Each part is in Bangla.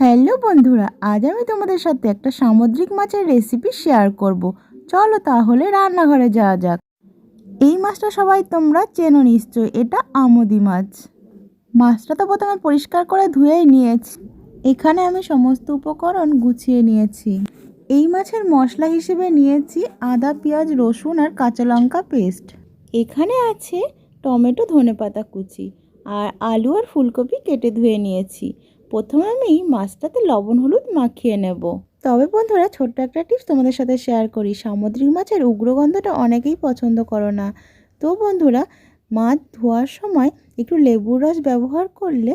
হ্যালো বন্ধুরা, আজ আমি তোমাদের সাথে একটা সামুদ্রিক মাছের রেসিপি শেয়ার করব। চলো তাহলে রান্নাঘরে যাওয়া যাক। এই মাছটা সবাই তোমরা চেনো নিশ্চয় এটা আমুদি মাছ। মাছটা তো প্রথমে পরিষ্কার করে ধুয়েই নিয়েছি। এখানে আমি সমস্ত উপকরণ গুছিয়ে নিয়েছি। এই মাছের মশলা হিসেবে নিয়েছি আদা, পেঁয়াজ, রসুন আর কাঁচা লঙ্কা পেস্ট এখানে আছে টমেটো ধনেপাতা কুচি আর আলু আর ফুলকপি কেটে ধুয়ে নিয়েছি। প্রথমে আমি মাছটাতে লবণ, হলুদ মাখিয়ে নেব। তবে বন্ধুরা, ছোট্ট একটা টিপস তোমাদের সাথে শেয়ার করি। সামুদ্রিক মাছের উগ্রগন্ধটা অনেকেই পছন্দ করো না। তো বন্ধুরা, মাছ ধোয়ার সময় একটু লেবুর রস ব্যবহার করলে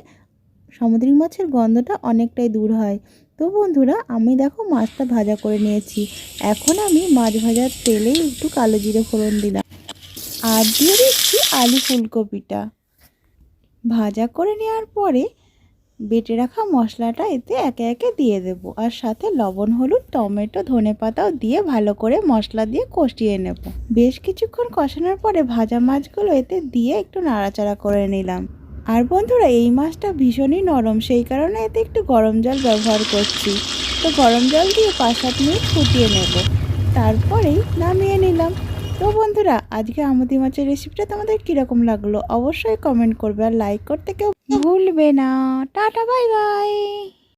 সামুদ্রিক মাছের গন্ধটা অনেকটাই দূর হয়। তো বন্ধুরা, আমি দেখো মাছটা ভাজা করে নিয়েছি। এখন আমি মাছ ভাজার তেলেই একটু কালো জিরে ফোড়ন দিলাম। আর দিয়ে দিচ্ছি আলু ফুলকপিটা। ভাজা করে নেওয়ার পরে বেটে রাখা মশলাটা এতে একে একে দিয়ে দেব। আর সাথে লবণ, হলুদ, টমেটো, ধনে পাতাও দিয়ে ভালো করে মশলা দিয়ে কষিয়ে নেব। বেশ কিছুক্ষণ কষানোর পরে ভাজা মাছগুলো এতে দিয়ে একটু নাড়াচাড়া করে নিলাম। আর বন্ধুরা, এই মাছটা ভীষণই নরম, সেই কারণে এতে একটু গরম জল ব্যবহার করছি। তো গরম জল দিয়ে পাঁচ সাত মিনিট ফুটিয়ে নেব। তারপরেই নামিয়ে নিলাম। তো বন্ধুরা, আজকে আমুদি মাছের রেসিপিটা তোমাদের কীরকম লাগল? অবশ্যই কমেন্ট করবে আর লাইক করতে কেউ ভুলবে না। Tata bye bye